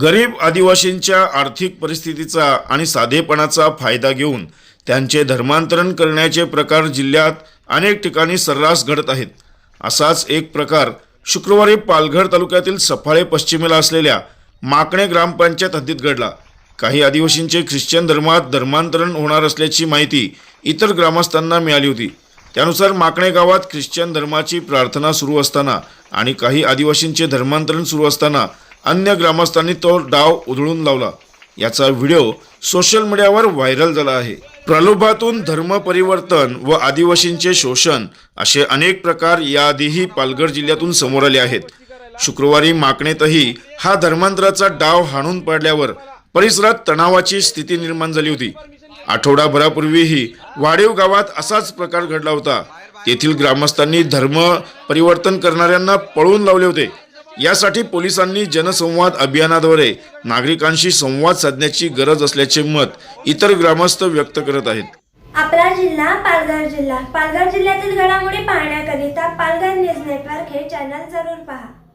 गरीब आदिवासींच्या आर्थिक परिस्थितीचा आणि साधेपणाचा फायदा घेऊन त्यांचे धर्मांतरण करण्याचे प्रकार जिल्ह्यात अनेक ठिकाणी सर्रास घडत आहेत. असाच एक प्रकार शुक्रवारी पालघर तालुक्यातील सफाळे पश्चिमेला असलेल्या माकणे ग्रामपंचायत हद्दीत घडला. काही आदिवासींचे ख्रिश्चन धर्मात धर्मांतरण होणार असल्याची माहिती इतर ग्रामस्थांना मिळाली होती. त्यानुसार माकणे गावात ख्रिश्चन धर्माची प्रार्थना सुरू असताना आणि काही आदिवासींचे धर्मांतरण सुरू असताना अन्य ग्रामस्थांनी तो डाव उधळून लावला. याचा व्हिडिओ सोशल मीडियावर व्हायरल झाला आहे. प्रलोभातून धर्म परिवर्तन व आदिवासींचे शोषण असे अनेक प्रकार याआधीही पालघर जिल्ह्यातून समोर आले आहेत. शुक्रवारी माकणेतही हा धर्मांतराचा डाव हाणून पाडल्यावर परिसरात तणावाची स्थिती निर्माण झाली होती. आठवडाभरापूर्वीही वाडेव गावात असाच प्रकार घडला होता. तेथील ग्रामस्थांनी धर्म परिवर्तन करणाऱ्यांना पळवून लावले होते. यासाठी पोलिसांनी जनसंवाद अभियानाद्वारे नागरिकांशी संवाद साधण्याची गरज असल्याचे मत इतर ग्रामस्थ व्यक्त करत आहेत. आपला जिल्हा पालघर जिल्हा. पालघर जिल्ह्यातील घडामोडी पाहण्याकरिता पालघर न्यूज नेटवर्क हे चॅनल जरूर पहा.